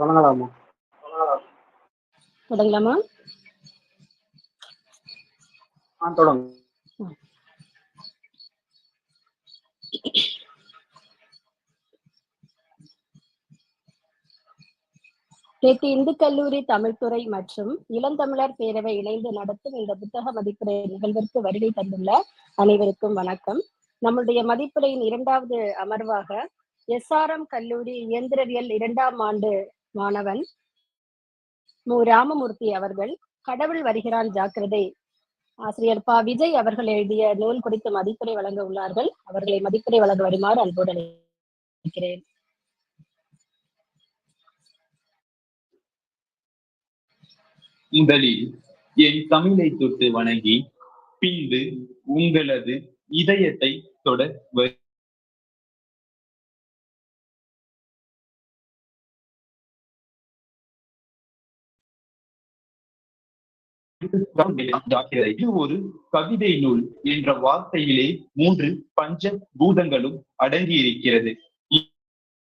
தொடங்கலாமா தொடங்கலாமா? ஆ தொடங்க. நேற்று இந்து கல்லூரி தமிழ்துறை மற்றும் இளந்தமிழர் பேரவை இணைந்து நடத்தும் இந்த புத்தக மதிப்புரை நிகழ்விற்கு வருகை தந்துள்ள அனைவருக்கும் வணக்கம். நம்முடைய மதிப்புரையின் இரண்டாவது அமர்வாக எஸ்ஆர்எம் கல்லூரி இயந்திரவியல் இரண்டாம் ஆண்டு மாணவன் மு. ராமமூர்த்தி அவர்கள் கடவுள் வருகிறான் ஜாக்கிரதை. ஆசிரியர் பா. விஜய் அவர்கள் எழுதிய நூல் குறித்து மதிப்புரை வழங்க உள்ளார்கள். அவர்களை மதிப்புரை வழங்க வருமாறு அன்போடு அழைக்கிறேன். முதலில் என் தமிழை தொட்டு வணங்கி பின்பு உங்களது இதயத்தை தொட இது ஒரு கவிதை நூல் என்ற வார்த்தையிலே மூன்று பஞ்ச பூதங்களும் அடங்கி இருக்கிறது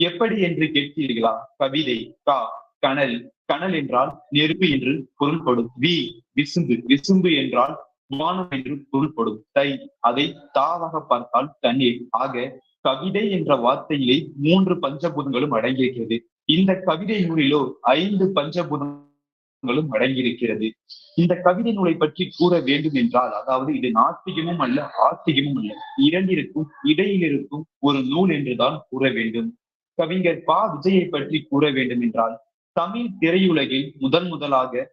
எப்படி என்று கேட்கிறீர்களா கவிதை கா கனல். கனல் என்றால் நெருப்பு என்று பொருள்படும். வி விசும்பு. விசும்பு என்றால் வானம் என்று பொருள்படும். தை அதை தாவாக பார்த்தால் தண்ணீர். ஆக கவிதை என்ற வார்த்தையிலே மூன்று பஞ்சபூதங்களும் அடங்கியிருக்கிறது. இந்த கவிதை நூலிலோ ஐந்து பஞ்சபூதங்களும் அடங்கியிருக்கிறது. இந்த கவிதை நூலை பற்றி கூற வேண்டும் என்றால் அதாவது இது நாத்திகமும் அல்ல ஆத்திகமும் அல்ல இரண்டிற்கும் இடையில் இருக்கும் ஒரு நூல் என்றுதான் கூற வேண்டும். கவிஞர் பா. விஜயை பற்றி கூற வேண்டும் என்றால் தமிழ் திரையுலகில் முதன் முதலாக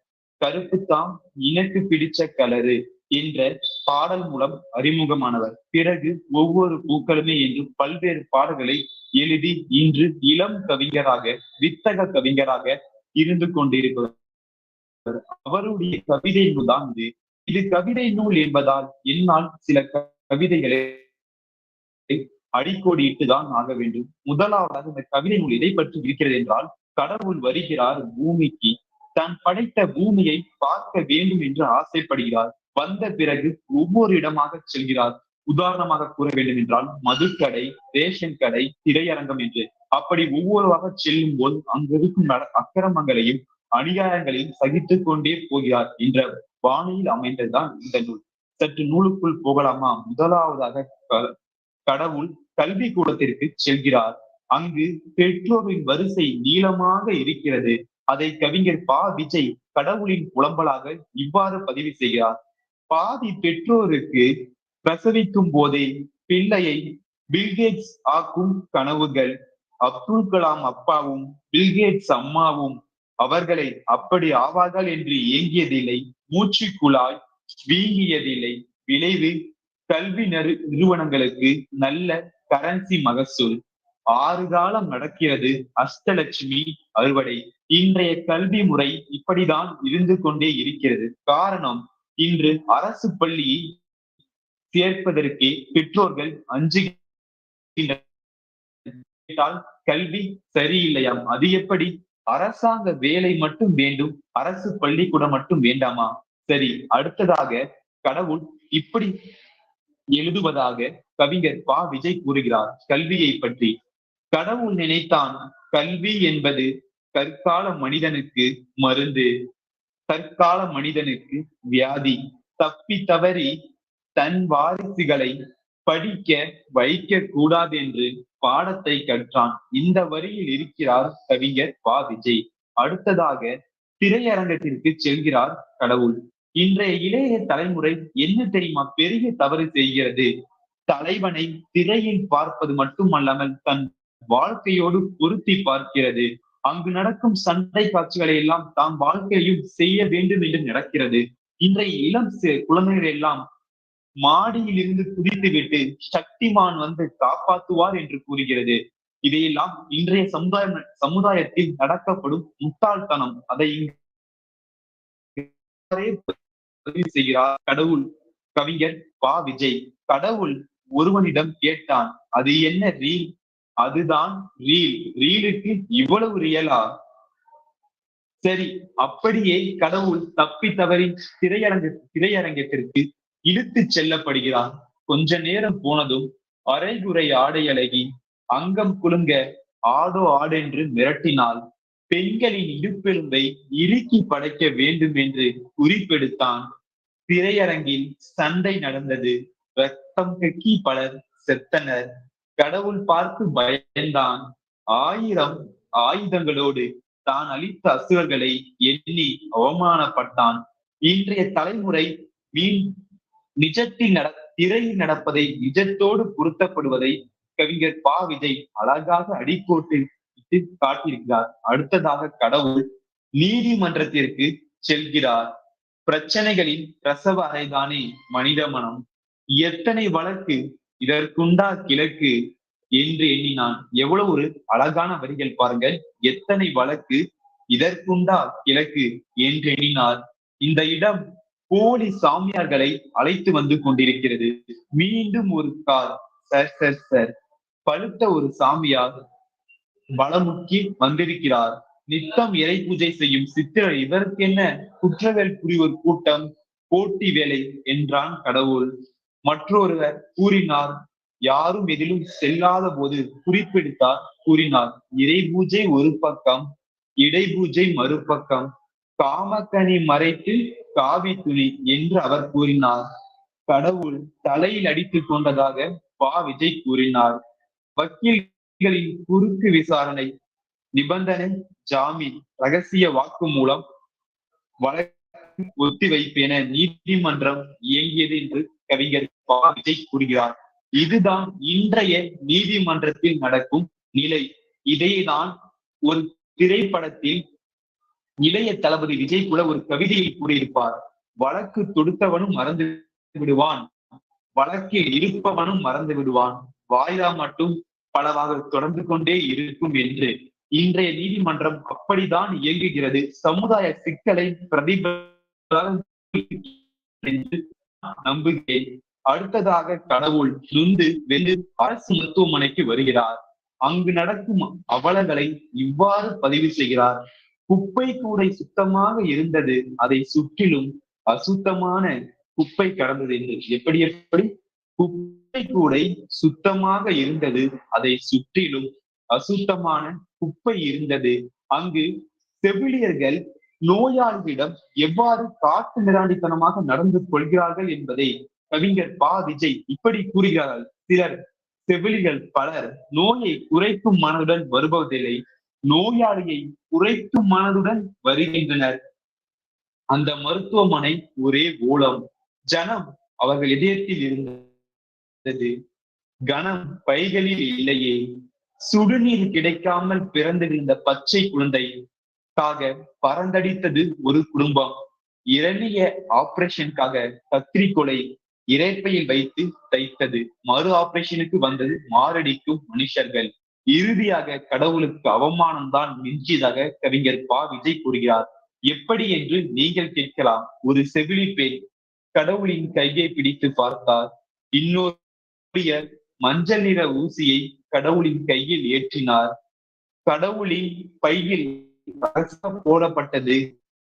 கருப்பு தாம் எனக்கு பிடிச்ச கலரு என்ற பாடல் மூலம் அறிமுகமானவர். பிறகு ஒவ்வொரு பூக்களுமே என்று பல்வேறு பாடல்களை எழுதி இன்று இளம் கவிஞராக வித்தக கவிஞராக இருந்து கொண்டிருக்கிறார் அவருடைய கவிதை நூல்தான் இது. இது கவிதை நூல் என்பதால் என்னால் சில கவிதைகளை அடிக்கோடிட்டு ஆக வேண்டும். முதலாவதாக இந்த கவிதை நூல் எதை பற்றி இருக்கிறது என்றால் கடவுள் வருகிறார் பூமிக்கு. தான் படைத்த பூமியை பார்க்க வேண்டும் என்று ஆசைப்படுகிறார். வந்த பிறகு ஒவ்வொரு இடமாக செல்கிறார். உதாரணமாக கூற வேண்டும் என்றால் மதுக்கடை ரேஷன் கடை திரையரங்கம் என்று. அப்படி ஒவ்வொருவாக செல்லும் போது அங்கிருக்கும் நட- அக்கிரமங்களையும் அநியாயங்களையும் சகித்துக் கொண்டே போகிறார் என்ற பாணியில் அமைந்ததுதான் இந்த நூல். சற்று நூலுக்குள் போகலாமா? முதலாவதாக க- கடவுள் கல்வி கூடத்திற்கு செல்கிறார். அங்கு பெற்றோரின் வரிசை நீளமாக இருக்கிறது. அதை கவிஞர் பா. விஜய் கடவுளின் புலம்பலாக இவ்வாறு பதிவு செய்கிறார். பாதி பெற்றோருக்கு பிரசவிக்கும் போதே பிள்ளையை பில்கேட்ஸ் ஆக்கும் கனவுகள் அப்துல் கலாம் அப்பாவும் பில்கேட்ஸ் அம்மாவும் அவர்களை அப்படி ஆவார்கள் என்று ஏங்கியதில்லை மூச்சு குழாய் வீங்கியதில்லை. விளைவு கல்வி நறு நிறுவனங்களுக்கு நல்ல கரன்சி மகசூல். ஆறு காலம் நடக்கிறது அஷ்டலட்சுமி அறுவடை. இன்றைய கல்வி முறை இப்படிதான் இருந்து கொண்டே இருக்கிறது. காரணம் இன்று அரசு பள்ளியை சேர்ப்பதற்கு பெற்றோர்கள் அஞ்சு கல்வி சரியில்லையாம். அது எப்படி? அரசாங்க வேலை மட்டும் வேண்டும் அரசு பள்ளிக்கூடம் மட்டும் வேண்டாமா? சரி அடுத்ததாக கடவுள் இப்படி எழுதுவதாக கவிஞர் பா. விஜய் கூறுகிறார் கல்வியை பற்றி. கடவுள் நினைத்தான் கல்வி என்பது தற்கால மனிதனுக்கு மருந்து தற்கால மனிதனுக்கு வியாதி. தப்பி தவறி தன் வாரிசுகளை படிக்க வைக்க கூடாது என்று பாடத்தை கற்றான். இந்த வரியில் இருக்கிறார் கவிஞர் வா விஜய் அடுத்ததாக திரையரங்கத்திற்கு செல்கிறார் கடவுள். இன்றைய இளைய தலைமுறை என்ன தெரியுமா? பெரிய தவறு செய்கிறது. தலைவனை திரையில் பார்ப்பது மட்டுமல்லாமல் தன் வாழ்க்கையோடு பொருத்தி பார்க்கிறது. அங்கு நடக்கும் சண்டை காட்சிகளை எல்லாம் தாம் வாழ்க்கையும் செய்ய வேண்டும் என்று நடக்கிறது. இன்றைய இளம் குழந்தைகள் எல்லாம் மாடியிலிருந்து குதித்துவிட்டு குதித்து விட்டு சக்திமான் வந்து காப்பாற்றுவார் என்று கூறுகிறது. இதையெல்லாம் இன்றைய சமுதாய சமுதாயத்தில் நடக்கப்படும் முட்டாள்தனம். அதை பதிவு செய்கிறார் கடவுள் கவிஞர் பா. விஜய். கடவுள் ஒருவனிடம் கேட்டான் அது என்ன ரீல்? அதுதான் ரீல். ரீலுக்கு இவ்வளவு ரியலா? சரி அப்படியே கடவுள் தப்பி தவறி திரையரங்க திரையரங்கத்திற்கு இழுத்துச் செல்லப்படுகிறார் கொஞ்ச நேரம் போனதும் அரைகுறை ஆடை அழகி அங்கம் குலுங்க ஆடோ ஆடென்று மிரட்டினாள். பெண்களின் இடுப்பெலும்பை இறுக்கி படைக்க வேண்டும் என்று குறிப்பெடுத்தான். திரையரங்கில் சண்டை நடந்தது. ரத்தம் கக்கி பலர் செத்தனர். கடவுள் பார்த்து பயந்தான். ஆயிரம் ஆயுதங்களோடு தான் அளித்த அசுரர்களை எண்ணி அவமானப்பட்டான். இன்றைய தலைமுறை மீன் நிஜத்தில் நட திரையில் நடப்பதை நிஜத்தோடு பொருத்தப்படுவதை கவிஞர் பா. விஜய் அழகாக அடிக்கோட்டு இட்டு காட்டியிருக்கிறார். அடுத்ததாக கடவுள் நீதிமன்றத்திற்கு செல்கிறார். பிரச்சனைகளின் பிரசவ அறைதானே மனித மனம். எத்தனை வழக்கு இதற்குண்டா கிழக்கு என்று எண்ணினான். எவ்வளவு ஒரு அழகான வரிகள் பாருங்கள். எத்தனை வழக்கு இதற்குண்டா கிழக்கு என்று எண்ணினார். இந்த இடம் போலி சாமியார்களை அழைத்து வந்து கொண்டிருக்கிறது. மீண்டும் ஒரு கார் சர் சர் சர் பழுத்த ஒரு சாமியார் பலமுக்கி வந்திருக்கிறார். நித்தம் இறை பூஜை செய்யும் சித்திரர் இவருக்கு என்ன? குற்றவேல் புரிவோர் கூட்டம் போட்டி வேலை என்றான் கடவுள். மற்றொருவர் கூறினார் யாரும் எதிலும் செல்லாத போது குறிப்பிடுத்தார் கூறினார் இறை பூஜை ஒரு பக்கம் இடை பூஜை மறுபக்கம். காமக்கனி மறைத்து காவி துணி என்று அவர் கூறினார். கடவுள் தலையில் அடித்துக் கொண்டதாக பா விஜய் கூறினார். வக்கீல்களின் குறுக்கு விசாரணை நிபந்தனை ஜாமீன் ரகசிய வாக்குமூலம் வழக்கு ஒத்திவைப்பென நீதிமன்றம் இயங்கியது என்று கவிஞர் பா விஜய் கூறுகிறார். இதுதான் இன்றைய நீதிமன்றத்தில் நடக்கும் நிலை. இதைதான் ஒரு திரைப்படத்தில் இளைய தளபதி விஜய் கூட ஒரு கவிதையில் கூறியிருப்பார். வழக்கு தொடுத்தவனும் மறந்து விடுவான். வழக்கில் இருப்பவனும் மறந்து விடுவான். வாயிலா மட்டும் பலவாக தொடர்ந்து கொண்டே இருக்கும் என்று. இன்றைய நீதிமன்றம் அப்படித்தான் இயங்குகிறது. சமுதாய சிக்கலை என்று நம்புகிறேன். அடுத்ததாக கடவுள் நுந்து வெந்து அரசு மருத்துவமனைக்கு வருகிறார். அங்கு நடக்கும் அவலங்களை இவ்வாறு பதிவு செய்கிறார். குப்பை கூடை சுத்தமாக இருந்தது. அதை சுற்றிலும் அசுத்தமான குப்பை கடந்தது என்று. எப்படி எப்படி? குப்பை கூடை சுத்தமாக இருந்தது. அதை சுற்றிலும் அசுத்தமான குப்பை இருந்தது. அங்கு செவிலியர்கள் நோயாளிகளிடம் எவ்வாறு காட்டு மிராண்டித்தனமாக நடந்து கொள்கிறார்கள் என்பதை கவிஞர் பா. விஜய் இப்படி கூறுகிறார்கள் சிலர் செவிலிகள் பலர் நோயை குறைக்கும் மனதுடன் வருவதில்லை நோயாளியை குறைக்கும் மனதுடன் வருகின்றனர். அந்த மருத்துவமனை ஒரே ஓலம் ஜனம் அவர்கள் இதயத்தில் இருந்தது. கணம் பைகளில் இல்லையே. சுடுநீர் கிடைக்காமல் பிறந்திருந்த பச்சை குழந்தைக்காக பறந்தடித்தது ஒரு குடும்பம். இரணிய ஆபரேஷனுக்காக கத்திரிக்கொலை இறைப்பையில் வைத்து தைத்தது. மறு ஆபரேஷனுக்கு வந்தது மாரடிக்கும் மனுஷர்கள். இறுதியாக கடவுளுக்கு அவமானம் தான் மிஞ்சியதாக கவிஞர் பா. விஜய் கூறுகிறார். எப்படி என்று நீங்கள் கேட்கலாம். ஒரு செவிலி பெண் கடவுளின் கையை பிடித்து பார்த்தார். இன்னொரு மஞ்சள் நிற ஊசியை கடவுளின் கையில் ஏற்றினார். கடவுளின் பையில் போடப்பட்டது.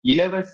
இலவச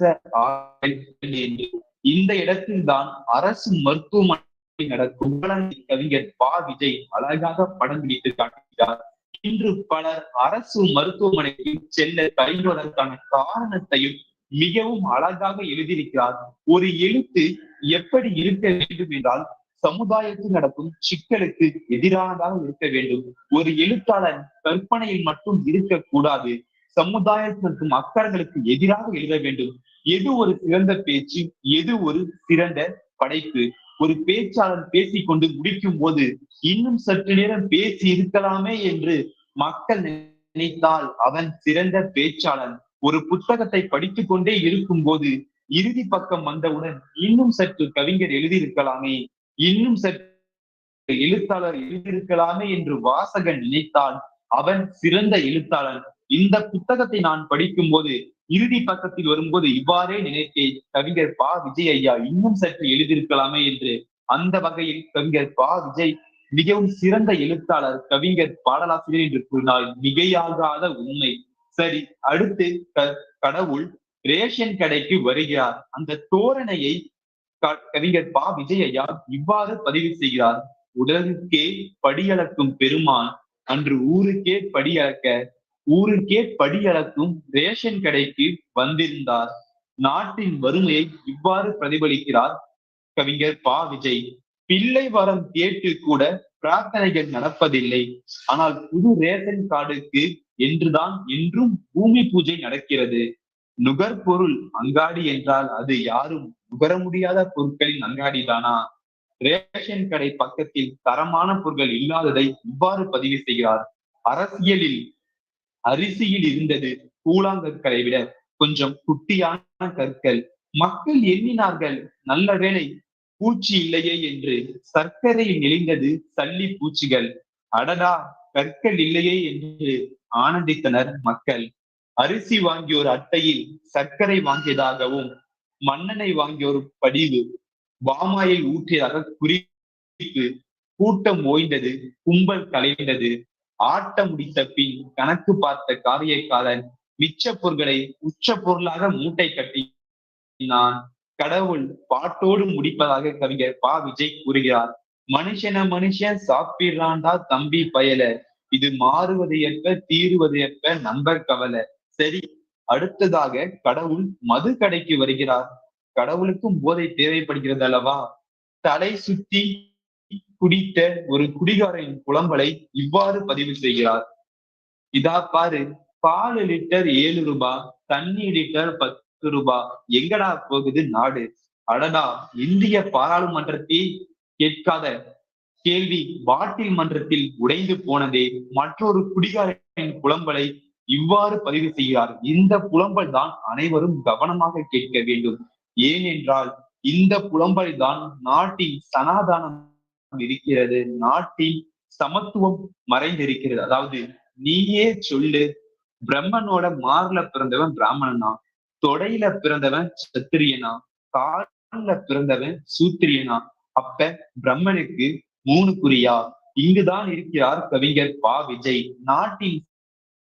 என்று. இந்த இடத்தில் தான் அரசு மருத்துவமனை நடக்கும். கவிஞர் பா. விஜய் அழகாக படம் பிடித்து காட்டுகிறார். இன்று பலர் அரசு மருத்துவமனைக்கு செல்ல தயங்குவதற்கான காரணத்தையும் மிகவும் அழகாக எழுதியிருக்கிறார். ஒரு எழுத்து எப்படி இருக்க வேண்டும் என்றால் சமுதாயத்தில் நடக்கும் சிக்கலுக்கு எதிரானதாக இருக்க வேண்டும். ஒரு எழுத்தாளர் கற்பனையில் மட்டும் இருக்கக்கூடாது. சமுதாயத்தில் இருக்கும் அக்கறைகளுக்கு எதிராக எழுத வேண்டும். எது ஒரு சிறந்த பேச்சு எது ஒரு சிறந்த படைப்பு? ஒரு பேச்சாளர் பேசிக்கொண்டு முடிக்கும் போது இன்னும் சற்று நேரம் பேசி இருக்கலாமே என்று மக்கள் நினைத்தால் அவன் சிறந்த பேச்சாளன். ஒரு புத்தகத்தை படித்துக் கொண்டே இருக்கும் போது இறுதி பக்கம் வந்தவுடன் இன்னும் சற்று கவிஞர் எழுதியிருக்கலாமே. இன்னும் சற்று எழுத்தாளர் எழுதியிருக்கலாமே என்று வாசகன் நினைத்தால் அவன் சிறந்த எழுத்தாளன். இந்த புத்தகத்தை நான் படிக்கும் போது இறுதி பக்கத்தில் வரும்போது இவ்வாறே நினைத்தேன். கவிஞர் பா. விஜய் ஐயா இன்னும் சற்று எழுதியிருக்கலாமே என்று. அந்த வகையில் கவிஞர் பா. விஜய் மிகவும் சிறந்த எழுத்தாளர் கவிஞர் பாடலாசிரியர் என்று கூறினால் மிகையாகாத உண்மை. சரி அடுத்து கடவுள் ரேஷன் கடைக்கு வருகிறார். அந்த தோரணையை கவிஞர் பா. விஜய் இவ்வாறு பதிவு செய்கிறார். உடலுக்கே படியளக்கும் பெருமான் அன்று ஊருக்கே படியளக்க ஊருக்கே படியளக்கும் ரேஷன் கடைக்கு வந்திருந்தார். நாட்டின் வறுமையை இவ்வாறு பிரதிபலிக்கிறார் கவிஞர் பா. விஜய். பிள்ளை வரம் கேட்டு கூட பிரார்த்தனைகள் நடப்பதில்லை. ஆனால் புது ரேஷன் கார்டுக்கு என்றுதான் என்றும் பூமி பூஜை நடக்கிறது. நுகர்பொருள் அங்காடி என்றால் அது யாரும் நுகர முடியாத பொருட்களின் அங்காடி தானா? ரேஷன் கடை பக்கத்தில் தரமான பொருட்கள் இல்லாததை இவ்வாறு பதிவு செய்கிறார். அரசியலில் அரிசியில் இருந்தது கூழாங்கற்களை விட கொஞ்சம் குட்டியான கற்கள். மக்கள் எண்ணினார்கள் நல்ல வேளை பூச்சி இல்லையே என்று சர்க்கரையில் நெளிந்தது சல்லி பூச்சிகள். அடடா கற்கள் இல்லையே என்று ஆனந்தித்தனர் மக்கள். அரிசி வாங்கியோர் அட்டையில் சர்க்கரை வாங்கியதாகவும் மன்னனை வாங்கியோர் படிவு பாமாயில் ஊற்றியதாக குறிப்பு கூட்டம் ஓய்ந்தது கும்பல் கலைந்தது. ஆட்டம் முடித்த பின் கணக்கு பார்த்த காரியக்காரன் மிச்ச பொருட்களை உச்ச பொருளாக மூட்டை கட்டினான். கடவுள் பாட்டோடு முடிப்பதாக கவிஞர் பா. விஜய் கூறுகிறார். மனுஷன மனுஷன் சாப்பிடுறான்டா தம்பி பயல. இது மாறுவது ஏற்ப தீருவது ஏற்ப நண்பர் கவலை. சரி அடுத்ததாக கடவுள் மது கடைக்கு வருகிறார். கடவுளுக்கும் போதை தேவைப்படுகிறது அல்லவா? தலை சுத்தி குடித்த ஒரு குடிகாரின் புலம்பலை இவ்வாறு பதிவு செய்கிறார். இதா பாரு பால் லிட்டர் ஏழு ரூபாய் தண்ணி லிட்டர் பத்து ரூபாய் எங்கடா போகுது நாடு? அடடா இந்திய பாராளுமன்றத்தை கேட்காத கேள்வி பாட்டில் மன்றத்தில் உடைந்து போனதே மற்றொரு குடிகாரனின் புலம்பலை இவ்வாறு பதிவு செய்கிறார். இந்த புலம்பல் தான் அனைவரும் கவனமாக கேட்க வேண்டும். ஏனென்றால் இந்த புலம்பல் தான் நாட்டின் சனாதானம் இருக்கிறது. நாட்டின் சமத்துவம் மறைந்திருக்கிறது. அதாவது நீயே சொல்லு பிரம்மனோட மார்ல பிறந்தவன் பிராமணனா தொடையில பிறந்தவன் சத்திரியனா? காலில பிறந்தவன் சூத்திரியனா? அப்ப பிரம்மனுக்கு மூணு குறியா? இங்குதான் இருக்கிறார் கவிஞர் பா. விஜய். நாட்டின்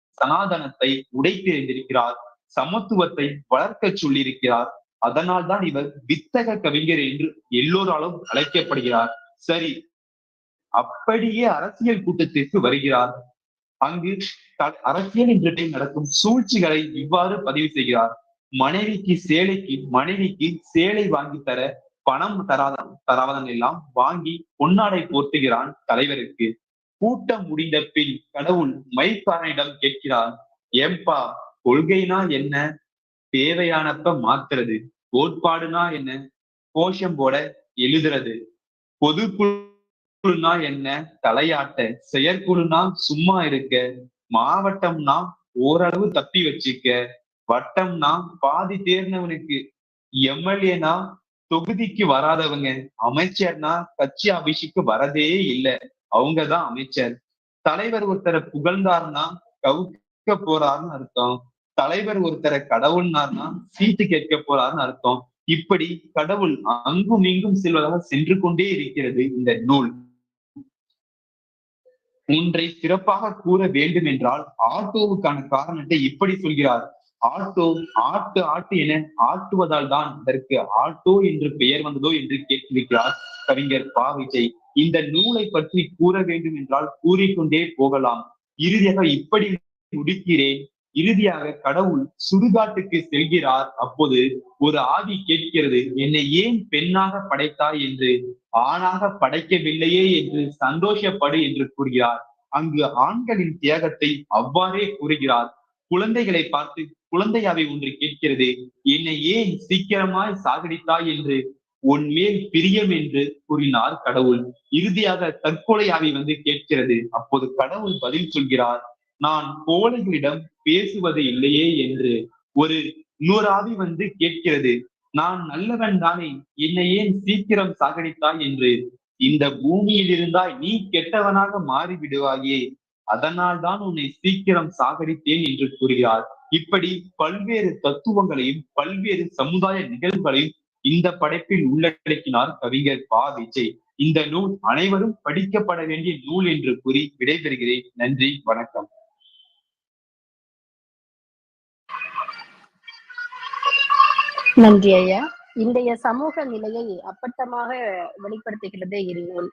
சனாதனத்தை உடைத்தெறிந்திருக்கிறார் சமத்துவத்தை வளர்க்க சொல்லியிருக்கிறார். அதனால் தான் இவர் வித்தக கவிஞர் என்று எல்லோராலும் அழைக்கப்படுகிறார். சரி அப்படியே அரசியல் கூட்டத்திற்கு வருகிறார். அங்கு அரசியல் என்ற நடக்கும் சூழ்ச்சிகளை இவ்வாறு பதிவு செய்கிறார். மனைவிக்கு சேலைக்கு மனைவிக்கு சேலை வாங்கி தர பணம் தராத தராதன் எல்லாம் வாங்கி பொன்னாடை போர்த்துகிறான் தலைவருக்கு. கூட்டம் முடிந்த பின் கடவுள் மைக்காரனிடம் கேட்கிறார் ஏம்பா கொள்கைனா என்ன? தேவையானப்ப மாத்துறது கோட்பாடுனா என்ன? கோஷம் போட எழுதுறது பொதுக்குழுனா என்ன? தலையாட்ட செயற்குழுனா சும்மா இருக்க மாவட்டம்னா ஓரளவு தப்பி வச்சுக்க வட்டம்னா பாதி தேர்ந்தவனுக்கு எம்எல்ஏனா தொகுதிக்கு வராதவங்க அமைச்சர்னா கட்சி அபிஷிக்கு வரதே இல்லை. அவங்கதான் அமைச்சர். தலைவர் ஒருத்தரை புகழ்ந்தாருன்னா கவுக்க போறாருன்னு அர்த்தம். தலைவர் ஒருத்தரை கடவுள்னார்னா சீட்டு கேட்க போறாருன்னு அர்த்தம். இப்படி கடவுள் அங்கும் இங்கும் செல்வதாக சென்று கொண்டே இருக்கிறது இந்த நூல். ஒன்றை சிறப்பாக கூற வேண்டும் என்றால் ஆட்டோவுக்கான காரணத்தை இப்படி சொல்கிறார். ஆட்டோ ஆட்டு ஆட்டு என ஆட்டுவதால் தான் இதற்கு ஆட்டோ என்று பெயர் வந்ததோ என்று கேட்டிருக்கிறார் கவிஞர் பா விஜய் இந்த நூலை பற்றி கூற வேண்டும் என்றால் கூறிக்கொண்டே போகலாம். இறுதியாக இப்படி முடிக்கிறேன். இறுதியாக கடவுள் சுடுகாட்டுக்கு செல்கிறார். அப்போது ஒரு ஆவி கேட்கிறது. என்னை ஏன் பெண்ணாக படைத்தாய்? என்று. ஆணாக படைக்கவில்லையே என்று சந்தோஷப்படு என்று கூறுகிறார். அங்கு ஆண்களின் தியாகத்தை அவ்வாறே கூறுகிறார். குழந்தைகளை பார்த்து குழந்தையாவை ஒன்று கேட்கிறது என்னை ஏன் சீக்கிரமாய் சாகடித்தாய்? என்று உன் மேல் பிரியம் என்று கூறினார் கடவுள். இறுதியாக தற்கொலையாவை வந்து கேட்கிறது அப்போது கடவுள் பதில் சொல்கிறார் நான் கோழைகளிடம் பேசுவது இல்லையே? என்று ஒரு இன்னொரு வந்து கேட்கிறது நான் நல்லவன் தானே என்னை ஏன் சீக்கிரம் சாகடித்தாய்? என்று இந்த பூமியில் இருந்தாய் நீ கெட்டவனாக மாறி விடுவாயே அதனால் தான் உன்னை சீக்கிரம் சாகரித்தேன் என்று கூறுகிறார். இப்படி பல்வேறு தத்துவங்களையும் பல்வேறு சமுதாய நிகழ்வுகளையும் இந்த படைப்பில் உள்ளடக்கினார் கவிஞர் பா. விஜய் இந்த நூல் அனைவரும் படிக்கப்பட வேண்டிய நூல் என்று கூறி விடைபெறுகிறேன். நன்றி வணக்கம். நன்றி ஐயா. இன்றைய சமூக நிலையை அப்பட்டமாக வெளிப்படுத்துகிறது இந்நூல்.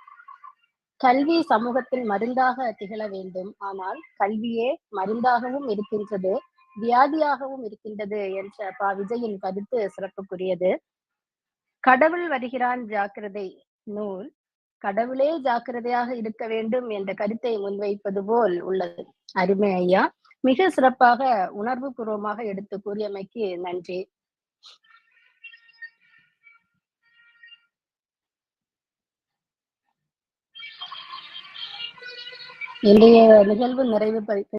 கல்வி சமூகத்தில் மருந்தாக திகழ வேண்டும். ஆனால் கல்வியே மருந்தாகவும் இருக்கின்றது வியாதியாகவும் இருக்கின்றது என்ற பா விஜயின் கருத்து சிறப்புக்குரியது. கடவுள் வருகிறான் ஜாக்கிரதை நூல் கடவுளே ஜாக்கிரதையாக இருக்க வேண்டும் என்ற கருத்தை முன்வைப்பது போல் உள்ளது. அருமை ஐயா. மிக சிறப்பாக உணர்வு பூர்வமாக எடுத்து கூறியமைக்கு நன்றி. இன்றைய நிகழ்வு நிறைவு